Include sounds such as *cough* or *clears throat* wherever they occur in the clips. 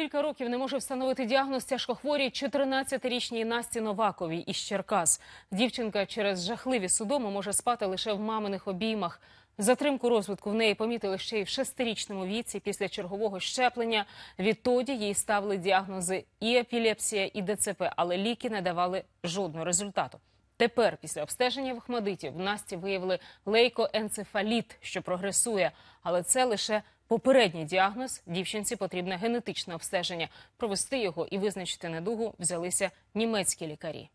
Кілька років не може встановити діагноз тяжкохворій 14-річній Насті Новаковій із Черкас. Дівчинка через жахливі судоми може спати лише в маминих обіймах. Затримку розвитку в неї помітили ще й в шестирічному віці після чергового щеплення. Відтоді їй ставили діагнози і епілепсія, і ДЦП, але ліки не давали жодного результату. Тепер, після обстеження в в Насті виявили лейкоенцефаліт, що прогресує. Але це лише попередній діагноз. Дівчинці потрібне генетичне обстеження. Провести його і визначити недугу взялися німецькі лікарі.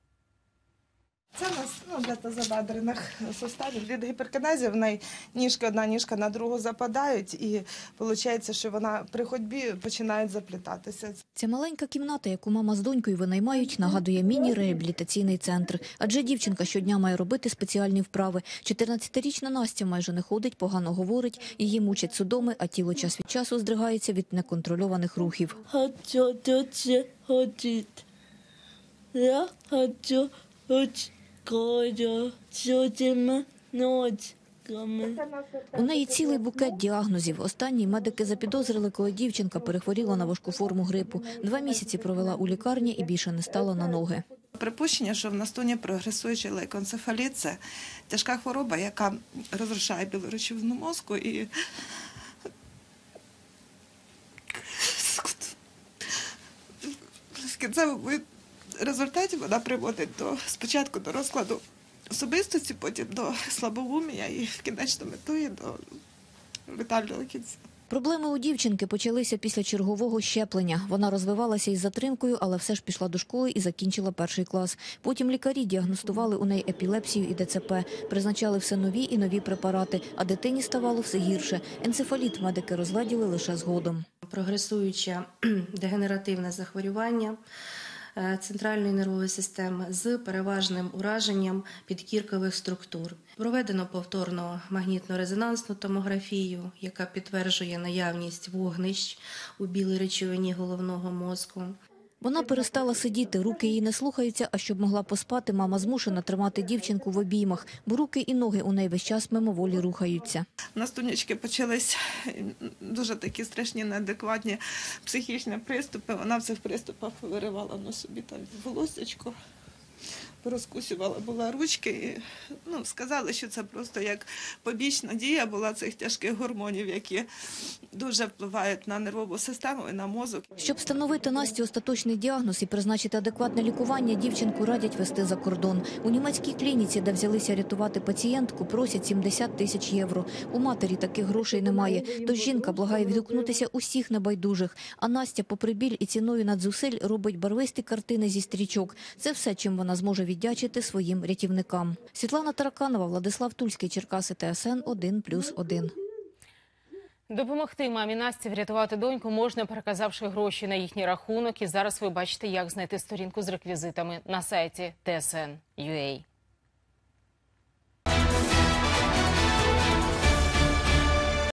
Ну, для тазобедрених суставів. Від гіперкінезії в неї ніжка одна ніжка на другу западають, і виходить, що вона при ходьбі починає заплітатися. Ця маленька кімната, яку мама з донькою винаймають, нагадує міні-реабілітаційний центр. Адже дівчинка щодня має робити спеціальні вправи. 14-річна Настя майже не ходить, погано говорить, її мучать судоми, а тіло час від часу здригається від неконтрольованих рухів. хочу дуже ходити. Я хочу ночками. У неї цілий букет діагнозів. Останній медики запідозрили, коли дівчинка перехворіла на важку форму грипу. Два місяці провела у лікарні і більше не стала на ноги. Припущення, що в Настоні прогресуючий лейкоенцефаліт – це тяжка хвороба, яка розрушає білу мозку і *laughs* в кінцевому результаті вона приводить до спочатку до розкладу особистості, потім до слабоумія і в кінечному метої до летального кінця. Проблеми у дівчинки почалися після чергового щеплення. Вона розвивалася із затримкою, але все ж пішла до школи і закінчила перший клас. Потім лікарі діагностували у неї епілепсію і ДЦП, призначали все нові і нові препарати, а дитині ставало все гірше. Енцефаліт медики розладіли лише згодом. прогресуюче *clears throat* дегенеративне захворювання центральної нервової системи з переважним ураженням підкіркових структур. Проведено повторно магнітно-резонансну томографію, яка підтверджує наявність вогнищ у білій речовині головного мозку. Вона перестала сидіти, руки її не слухаються, а щоб могла поспати, мама змушена тримати дівчинку в обіймах, бо руки і ноги у неї весь час мимоволі рухаються. У нас почались дуже такі страшні, неадекватні психічні приступи. Вона в цих приступах виривала на собі там волосечко, розкусювала була ручки. І, ну, сказали, що це просто як побічна дія була цих тяжких гормонів, які дуже впливають на нервову систему і на мозок. Щоб встановити Насті остаточний діагноз і призначити адекватне лікування, дівчинку радять вести за кордон. У німецькій клініці, де взялися рятувати пацієнтку, просять 70 тисяч євро. У матері таких грошей немає. Тож жінка благає відгукнутися усіх небайдужих. А Настя, попри біль і ціною надзусиль, робить барвисті картини зі стрічок. Це все, чим вона зможе віддячити своїм рятівникам. Світлана Тараканова, Владислав Тульський, Черкаси, ТСН 1+,1. Допомогти мамі Насті врятувати доньку можна, переказавши гроші на їхній рахунок. І зараз ви бачите, як знайти сторінку з реквізитами на сайті TSN.ua.